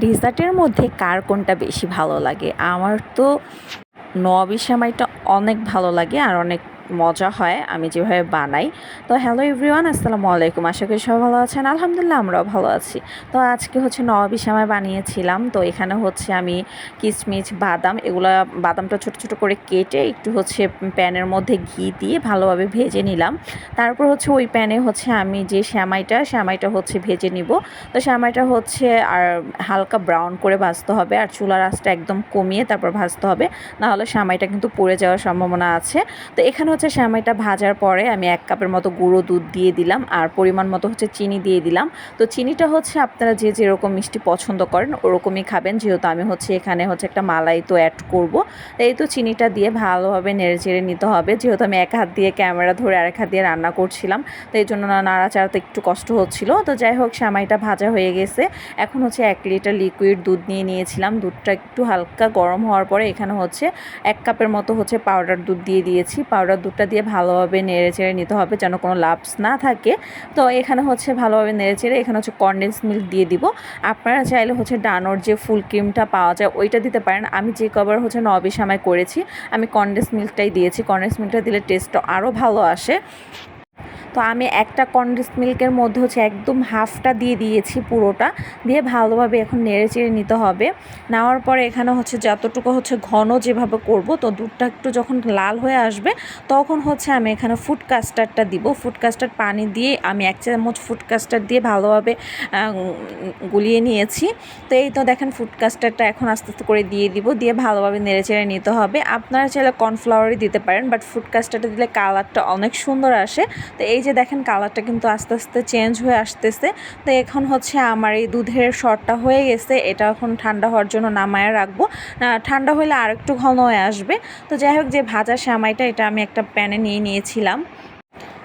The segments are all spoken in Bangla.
ডেজার্টের মধ্যে কার কোনটা বেশি ভালো লাগে? আমার তো নবী সেমাইটা অনেক ভালো লাগে আর অনেক মজা হয়, আমি যেভাবে বানাই। তো হ্যালো এভরিওয়ান আসসালামু আলাইকুম। আশা করি সবাই ভালো আছেন। আলহামদুলিল্লাহ, আমরাও ভালো আছি। তো আজকে হচ্ছে নবাবি সেমাই বানিয়েছিলাম। তো এখানে হচ্ছে আমি কিচমিচ বাদাম এগুলো বাদামটা ছোট ছোট করে কেটে একটু হচ্ছে প্যানের মধ্যে ঘি দিয়ে ভালোভাবে ভেজে নিলাম। তারপর হচ্ছে ওই প্যানে হচ্ছে আমি যে শ্যামাইটা শ্যামাইটা হচ্ছে ভেজে নিব। তো শ্যামাইটা হচ্ছে আর হালকা ব্রাউন করে ভাজতে হবে আর চুলার আঁচটা একদম কমিয়ে তারপর ভাজতে হবে। নাহলে শ্যামাইটা কিন্তু পড়ে যাওয়ার সম্ভাবনা আছে। তো এখানে হচ্ছে শ্যামাইটা ভাজার পরে আমি এক কাপের মতো গুঁড়ো দুধ দিয়ে দিলাম আর পরিমাণ মতো হচ্ছে চিনি দিয়ে দিলাম। তো চিনিটা হচ্ছে আপনারা যে যেরকম মিষ্টি পছন্দ করেন ওরকমই খাবেন। যেহেতু আমি হচ্ছে এখানে হচ্ছে একটা মালাই তো অ্যাড করব। এই তো চিনিটা দিয়ে ভালোভাবে নেড়ে চেড়ে নিতে হবে। যেহেতু আমি এক হাত দিয়ে ক্যামেরা ধরে আরেক হাত দিয়ে রান্না করছিলাম, তো এই জন্য নাড়াচাড়াতে একটু কষ্ট হচ্ছিল। তো যাই হোক শ্যামাইটা ভাজা হয়ে গেছে। এখন হচ্ছে এক লিটার লিকুইড দুধ নিয়ে নিয়েছিলাম। দুধটা একটু হালকা গরম হওয়ার পরে এখানে হচ্ছে এক কাপের মতো হচ্ছে পাউডার দুধ দিয়ে দিয়েছি। পাউডার দুধটা দিয়ে ভালোভাবে নেড়ে চেড়ে নিতে হবে যেন কোনো লাভস না থাকে। তো এখানে হচ্ছে ভালোভাবে নেড়ে চেড়ে এখানে হচ্ছে কনডেন্স মিল্ক দিয়ে দিব। আপনারা চাইলে হচ্ছে ডানোর যে ফুল ক্রিমটা পাওয়া যায় ওইটা দিতে পারেন। আমি যে কবার হচ্ছে নবী সামাই করেছি, আমি কনডেন্স মিল্কটাই দিয়েছি। কনডেন্স মিল্কটা দিলে টেস্টটা আরও ভালো আসে। তো আমি একটা কন্ডেন্স মিল্কের মধ্যে হচ্ছে একদম হাফটা দিয়ে দিয়েছি পুরোটা, দিয়ে ভালোভাবে এখন নেড়ে চেড়ে নিতে হবে। নেওয়ার পরে এখানে হচ্ছে যতটুকু হচ্ছে ঘন যেভাবে করব, তো দুধটা একটু যখন লাল হয়ে আসবে, তখন হচ্ছে আমি এখানে ফুড কাস্টার্ডটা দিব। ফুড কাস্টার্ড পানি দিয়ে আমি এক চামচ ফুড কাস্টার্ড দিয়ে ভালোভাবে গুলিয়ে নিয়েছি। তো এই তো দেখেন ফুড কাস্টার্ডটা এখন আস্তে আস্তে করে দিয়ে দিব, দিয়ে ভালোভাবে নেড়ে চেড়ে নিতে হবে। আপনারা চাইলে কর্নফ্লাওয়ারই দিতে পারেন, বাট ফুড কাস্টার্ডটা দিলে কালারটা অনেক সুন্দর আসে। তো এই যে দেখেন কালারটা কিন্তু আস্তে আস্তে চেঞ্জ হয়ে আসতেছে, তো এখন হচ্ছে আমার এই দুধের শটটা হয়ে গেছে, এটা এখন ঠান্ডা হওয়ার জন্য নামায় রাখব। ঠান্ডা হলে আর একটু ঘন হয়ে আসবে। তো যাই হোক, যে ভাজা শ্যামাইটা, এটা আমি একটা প্যানে নিয়ে নিয়েছিলাম।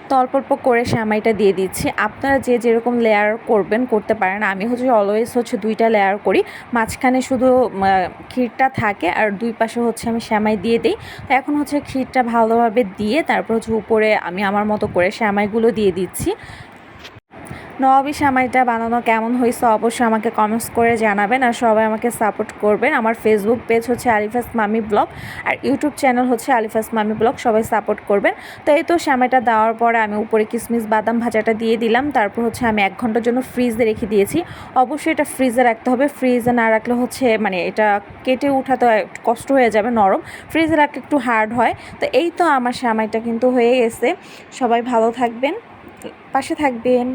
তো অল্প অল্প করে শ্যামাইটা দিয়ে দিচ্ছি। আপনারা যে যেরকম লেয়ার করবেন, করতে পারেন। আমি হচ্ছে অলওয়েজ হচ্ছে দুইটা লেয়ার করি। মাঝখানে শুধু ক্ষীরটা থাকে আর দুই পাশে হচ্ছে আমি শ্যামাই দিয়ে দিই। তো এখন হচ্ছে ক্ষীরটা ভালোভাবে দিয়ে তারপর হচ্ছে উপরে আমি আমার মতো করে শ্যামাইগুলো দিয়ে দিচ্ছি। নবাবী সামাইটা বানানো কেমন হয়েছে অবশ্যই আমাকে কমেন্টস করে জানাবেন আর সবাই আমাকে সাপোর্ট করবেন। আমার ফেসবুক পেজ হচ্ছে আলিফাস মামি ব্লগ আর ইউটিউব চ্যানেল হচ্ছে আলিফাস মামি ব্লগ, সবাই সাপোর্ট করবেন। তো এই তো সামাইটা দেওয়ার পরে আমি উপরে কিসমিস বাদাম ভাজাটা দিয়ে দিলাম, তারপর হচ্ছে আমি এক ঘণ্টার জন্য ফ্রিজে রেখে দিয়েছি। অবশ্যই এটা ফ্রিজে রাখতে হবে ফ্রিজে না রাখলে হচ্ছে মানে এটা কেটে উঠাতে কষ্ট হয়ে যাবে, নরম। ফ্রিজে রাখলে একটু হার্ড হয়। তো এই তো আমার সামাইটা কিন্তু হয়ে গেছে। সবাই ভালো থাকবেন, পাশে থাকবেন।